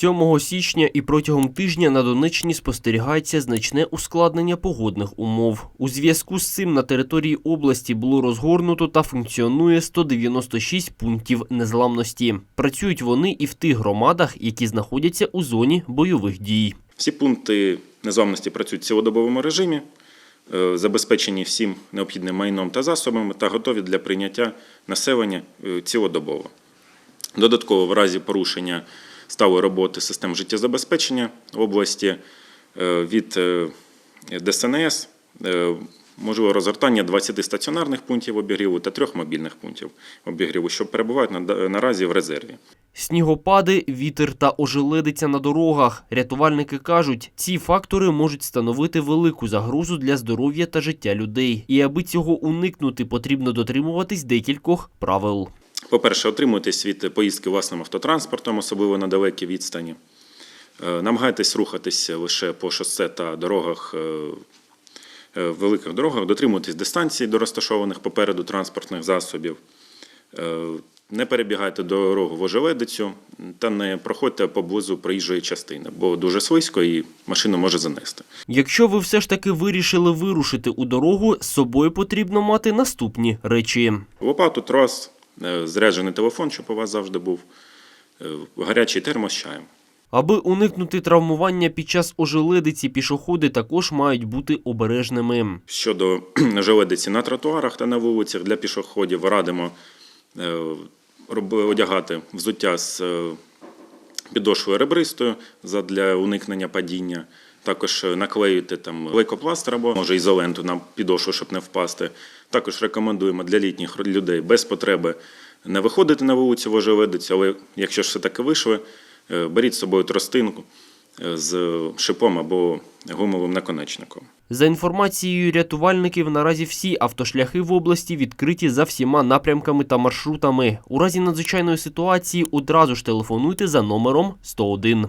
7 січня і протягом тижня на Донеччині спостерігається значне ускладнення погодних умов. У зв'язку з цим на території області було розгорнуто та функціонує 196 пунктів незламності. Працюють вони і в тих громадах, які знаходяться у зоні бойових дій. Всі пункти незламності працюють в цілодобовому режимі, е, забезпечені всім необхідним майном та засобами та готові для прийняття населення е, цілодобово. Додатково, в разі порушення сталої роботи систем життєзабезпечення області е, від е, ДСНС е, можливо розгортання 20 стаціонарних пунктів обігріву та трьох мобільних пунктів обігріву, що перебувають на- наразі в резерві. Снігопади, вітер та ожеледиця на дорогах. Рятувальники кажуть, ці фактори можуть становити велику загрозу для здоров'я та життя людей. І аби цього уникнути, потрібно дотримуватись декількох правил. По-перше, отримуйтесь від поїздки власним автотранспортом, особливо на далекій відстані. Е, Намагайтесь рухатися лише по шосе та дорогах, е, е, великих дорогах, дотримуйтесь дистанції до розташованих попереду транспортних засобів. Не перебігайте дорогу в ожеледицю та не проходьте поблизу проїжджої частини, бо дуже слизько і машину може занести. Якщо ви все ж таки вирішили вирушити у дорогу, з собою потрібно мати наступні речі. Лопату, трос, заряджений телефон, щоб у вас завжди був, е, гарячий термос з чаєм. Аби уникнути травмування під час ожеледиці, пішоходи також мають бути обережними. Щодо желедиці на тротуарах та на вулицях для пішоходів радимо е, одягати взуття з е, підошвою ребристою для уникнення падіння. Також е, наклеїти там лейкопластир або може ізоленту на підошву, щоб не впасти. Також рекомендуємо для літніх людей без потреби не виходити на вулицю в ожеледицю, але якщо ж все таки вийшли, е, беріть з собою тростинку е, з шипом або гумовим наконечником. За інформацією рятувальників, наразі всі автошляхи в області відкриті за всіма напрямками та маршрутами. У разі надзвичайної ситуації одразу ж телефонуйте за номером 101.